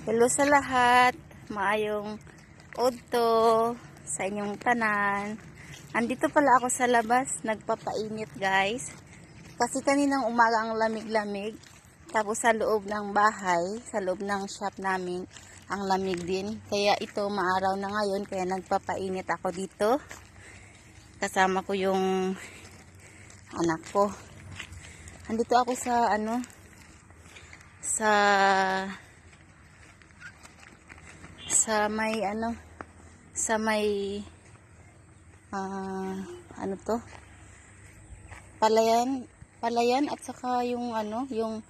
Hello sa lahat. Maayong odto sa inyong tanan. Andito pala ako sa labas. Nagpapainit guys. Kasi kaninang umaga ang lamig-lamig. Tapos sa loob ng bahay, sa loob ng shop namin, ang lamig din. Kaya ito maaraw na ngayon. Kaya nagpapainit ako dito. Kasama ko yung anak ko. Andito ako sa ano, sa sa may ano sa may ah, ano to? Palayan palayan at saka yung ano yung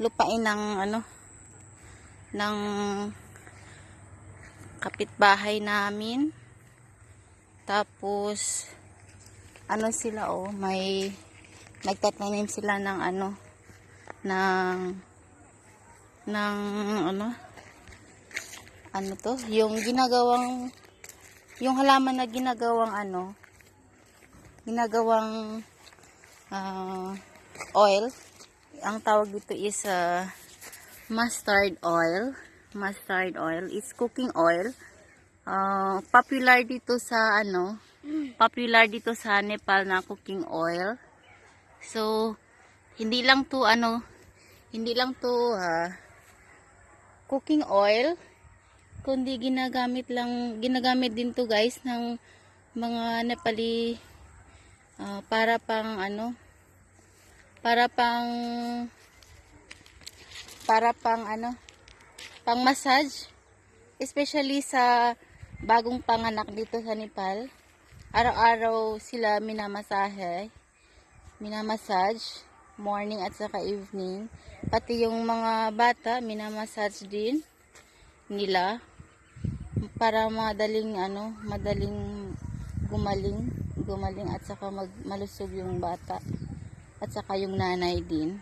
lupain ng ano ng kapitbahay namin. Tapos ano sila oh may nagtatanim sila ng ano ng ng ano ano to yung ginagawang yung halaman na ginagawang ano ginagawang ah, oil. Ang tawag dito is ah, mustard oil. Mustard oil. Is cooking oil. Ah, popular dito sa ano popular dito sa Nepal na cooking oil. So hindi lang to ano hindi lang to ah, cooking oil kundi ginagamit lang ginagamit din to guys ng mga Nepali ah, para pang ano para pang para pang ano pang massage especially sa bagong panganak dito sa Nepal. Araw-araw sila minamasahe minamassage morning at saka evening. Pati yung mga bata minamassage din nila para madaling ano madaling gumaling gumaling at saka mag, malusog yung bata. At saka yung nanay din.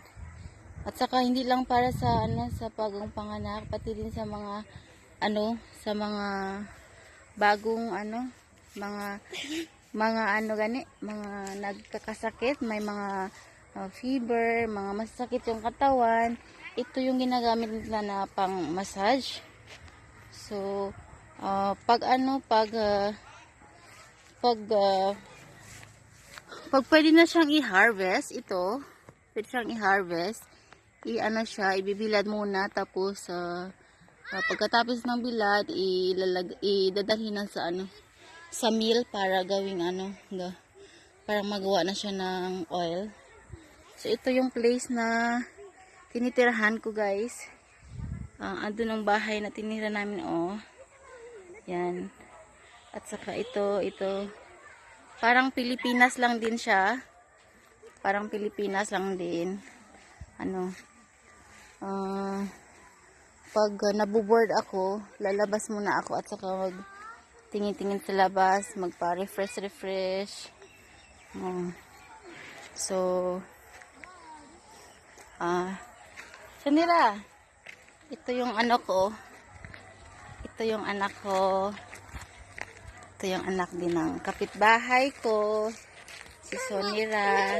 At saka hindi lang para sa ano sa pagong panganak pati din sa mga ano sa mga bagong ano mga mga ano gani mga nagkakasakit may mga uh, fever mga masakit yung katawan. Ito yung ginagamit nila na pang massage. So, ah, pag ano, pag, ah, pag, ah, pag pwede na siyang i-harvest, ito, pwede siyang i-harvest, i-ano siya, ibibilad muna, tapos, ah, ah, pagkatapos ng bilad, ilalag, idadalhin na sa ano, sa mill para gawing ano, ga, para magawa na siya ng oil. So, ito yung place na tinitirahan ko, guys. Ah, ando ng bahay na tinira namin, oh. Yan. At saka ito, ito. Parang Pilipinas lang din siya. Parang Pilipinas lang din. Ano. Ah, pag uh, nabuboard ako, lalabas muna ako at saka mag tingin-tingin sa labas, magpa-refresh, refresh. Oh. So, ah, Sanira, ito yung ano ko. Ito yung anak ko. Ito yung anak din ng kapitbahay ko. Si Sonira.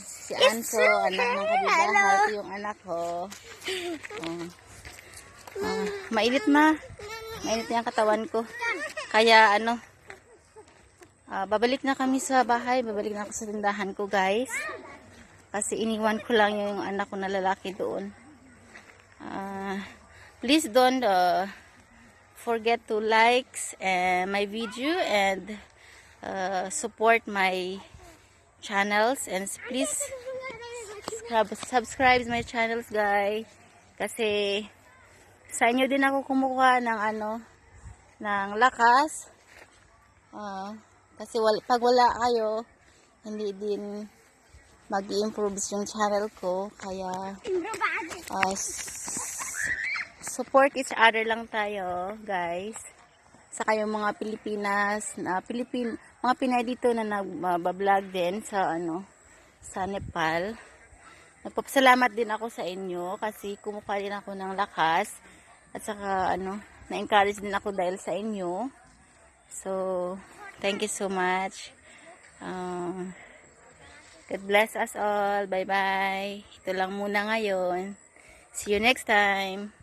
Si Anso, anak ng kapitbahay. Ito yung anak ko. Oh. Ah, mainit na. Mainit na yung katawan ko. Kaya ano, ah, babalik na kami sa bahay. Babalik na ako sa tindahan ko guys. Kasi iniwan ko lang yung anak ko na lalaki doon. Uh, please don't uh, forget to like uh, my video and uh, support my channels and please subscribe, my channels guys kasi sa inyo din ako kumukuha ng ano ng lakas. Uh, kasi pag wala kayo hindi din mag improve yung channel ko. Kaya uh, support each other lang tayo, guys. Sa kayong mga Pilipinas, na Pilipin, mga Pinay dito na nagba-vlog din sa ano, sa Nepal. Nagpapasalamat din ako sa inyo kasi kumukuha din ako ng lakas at saka ano, na-encourage din ako dahil sa inyo. So, thank you so much. Uh, God bless us all. Bye-bye. Ito lang muna ngayon. See you next time.